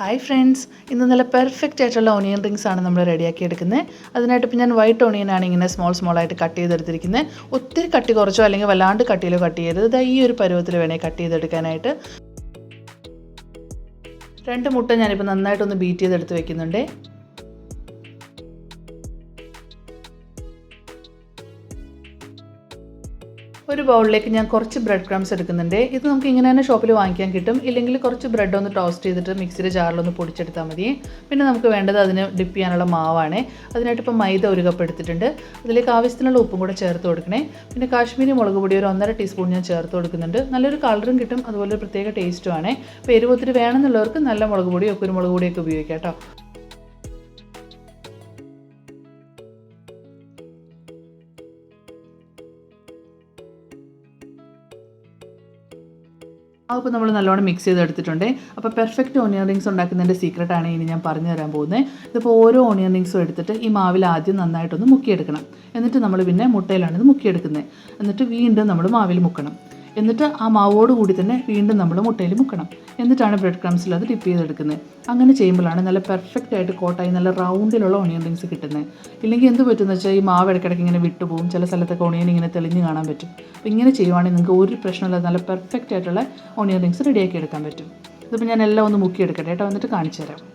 Hi friends ഇന്ന് നല്ല perfect ആയിട്ടുള്ള ഓണിയൻ റിങ്സ് ആണ് നമ്മൾ റെഡിയാക്കി എടുക്കുന്നത്. അതിനായിട്ട് ഇപ്പോൾ ഞാൻ വൈറ്റ് ഓണിയൻ ആണ് ഇങ്ങനെ സ്മോൾ സ്മോൾ ആയിട്ട് കട്ട് ചെയ്തെടുത്തിരിക്കുന്നത്. ഒത്തിരി കട്ടി കുറച്ചോ അല്ലെങ്കിൽ വല്ലാണ്ട് കട്ടിയിലോ കട്ട് ചെയ്യരുത്. ഇതാ ഈ ഒരു പരുവത്തിൽ വേണേ കട്ട് ചെയ്തെടുക്കാനായിട്ട്. രണ്ട് മുട്ട ഞാനിപ്പോൾ നന്നായിട്ടൊന്ന് ബീറ്റ് ചെയ്തെടുത്ത് വെക്കുന്നുണ്ട്. ഒരു ബൗളിലേക്ക് ഞാൻ കുറച്ച് ബ്രെഡ് ക്രംസ് എടുക്കുന്നുണ്ട്. ഇത് നമുക്ക് ഇങ്ങനെ തന്നെ ഷോപ്പിൽ വാങ്ങിക്കാൻ കിട്ടും. ഇല്ലെങ്കിൽ കുറച്ച് ബ്രെഡ് ഒന്ന് ടോസ്റ്റ് ചെയ്തിട്ട് മിക്സിയുടെ ജാറിലൊന്ന് പൊടിച്ചെടുത്താൽ മതി. പിന്നെ നമുക്ക് വേണ്ടത് അതിന് ഡിപ്പ് ചെയ്യാനുള്ള മാവാണ്. അതിനായിട്ട് ഇപ്പോൾ മൈദ ഒരു കപ്പ് എടുത്തിട്ടുണ്ട്. അതിലേക്ക് ആവശ്യത്തിനുള്ള ഉപ്പും കൂടെ ചേർത്ത് കൊടുക്കണേ. പിന്നെ കാശ്മീരി മുളക് പൊടി ഒരു ഒന്നര ടീസ്പൂൺ ഞാൻ ചേർത്ത് കൊടുക്കുന്നുണ്ട്. നല്ലൊരു കളറും കിട്ടും. അതുപോലെ ഒരു പ്രത്യേക ടേസ്റ്റുമാണ് ഇപ്പോൾ എരിവ് ഒത്തിരി വേണമെന്നുള്ളവർക്ക് നല്ല മുളക് പൊടിയോ കുരുമുളക് പൊടിയൊക്കെ ഉപയോഗിക്കാം കേട്ടോ. അപ്പോൾ നമ്മൾ നല്ലോണം മിക്സ് ചെയ്തെടുത്തിട്ടുണ്ട്. അപ്പോൾ പെർഫെക്റ്റ് ഓണിയൻ റിങ്സ് ഉണ്ടാക്കുന്നതിന്റെ സീക്രട്ട് ആണ് ഇനി ഞാൻ പറഞ്ഞു തരാൻ പോകുന്നത്. ഇതിപ്പോൾ ഓരോ ഓണിയൻ റിങ്സും എടുത്തിട്ട് ഈ മാവിൽ ആദ്യം നന്നായിട്ടൊന്ന് മുക്കിയെടുക്കണം. എന്നിട്ട് നമ്മൾ പിന്നെ മുട്ടയിലാണ് ഇത് മുക്കിയെടുക്കുന്നത്. എന്നിട്ട് വീണ്ടും നമ്മൾ മാവിൽ മുക്കണം. എന്നിട്ട് ആ മാവോട് കൂടി തന്നെ വീണ്ടും നമ്മൾ മുട്ടയിൽ മുക്കണം. എന്നിട്ടാണ് ബ്രെഡ് ക്രംസിൽ അത് ഡിപ്പ് ചെയ്തെടുക്കുന്നത്. അങ്ങനെ ചെയ്യുമ്പോഴാണ് നല്ല പെർഫെക്റ്റ് ആയിട്ട് കോട്ടായി നല്ല റൗണ്ടിലുള്ള ഓണിയൻ റിങ്സ് കിട്ടുന്നത്. ഇല്ലെങ്കിൽ എന്ത് പറ്റുമെന്ന് വെച്ചാൽ ഈ മാവ് ഇടയ്ക്കിടയ്ക്ക് ഇങ്ങനെ വിട്ടുപോകും. ചില സ്ഥലത്തൊക്കെ ഓണിയൻ ഇങ്ങനെ തെളിഞ്ഞ് കാണാൻ പറ്റും. അപ്പോൾ ഇങ്ങനെ ചെയ്യുവാണെങ്കിൽ നിങ്ങൾക്ക് ഒരു പ്രശ്നമില്ലാതെ നല്ല പെർഫെക്റ്റ് ആയിട്ടുള്ള ഓണിയൻ റിങ്സ് റെഡിയാക്കി എടുക്കാൻ പറ്റും. ഇതിപ്പോൾ ഞാൻ എല്ലാം ഒന്ന് മുക്കി എടുക്കട്ടെ കേട്ടോ എന്നിട്ട് കാണിച്ചു തരാം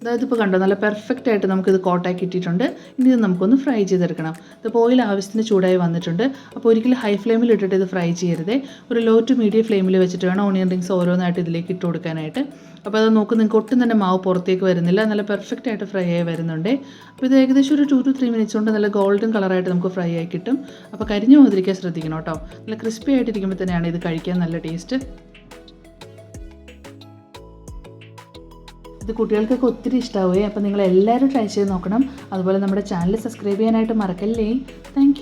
അതായത് ഇപ്പോൾ കണ്ടോ നല്ല പെർഫെക്റ്റ് ആയിട്ട് നമുക്കിത് കോട്ടാക്കി ഇട്ടിട്ടുണ്ട് ഇനി ഇത് നമുക്കൊന്ന് ഫ്രൈ ചെയ്തെടുക്കണം. ഇതിപ്പോൾ ഓയിൽ ആവശ്യത്തിന് ചൂടായി വന്നിട്ടുണ്ട്. അപ്പോൾ ഒരിക്കലും ഹൈ ഫ്ലെയിമിൽ ഇട്ടിട്ട് ഇത് ഫ്രൈ ചെയ്യരുത്. ഒരു ലോ ടു മീഡിയം ഫ്ലെയിമിൽ വെച്ചിട്ട് വേണം ഓണിയൻ റിങ്സ് ഓരോന്നായിട്ട് ഇതിലേക്ക് ഇട്ട് കൊടുക്കാനായിട്ട്. അപ്പോൾ അത് നോക്ക് നിങ്ങൾക്ക് ഒട്ടും തന്നെ മാവ് പുറത്തേക്ക് വരുന്നില്ല. നല്ല പെർഫെക്റ്റ് ആയിട്ട് ഫ്രൈ ആയി വരുന്നുണ്ട്. അപ്പോൾ ഇത് ഏകദേശം ഒരു ടു ടു ത്രീ മിനിറ്റ്സ് കൊണ്ട് നല്ല ഗോൾഡൻ കളറായിട്ട് നമുക്ക് ഫ്രൈ ആയി കിട്ടും. അപ്പോൾ കരിഞ്ഞു പോകാതിരിക്കാൻ ശ്രദ്ധിക്കണം കേട്ടോ. നല്ല ക്രിസ്പി ആയിട്ടിരിക്കുമ്പോൾ തന്നെയാണ് ഇത് കഴിക്കാൻ നല്ല ടേസ്റ്റ് ഇത് കുട്ടികൾക്കൊക്കെ ഒത്തിരി ഇഷ്ടമാവുകയെ അപ്പോൾ നിങ്ങൾ എല്ലാവരും ട്രൈ ചെയ്ത് നോക്കണം. അതുപോലെ നമ്മുടെ ചാനൽ സബ്സ്ക്രൈബ് ചെയ്യാനായിട്ട് മറക്കല്ലേ? താങ്ക്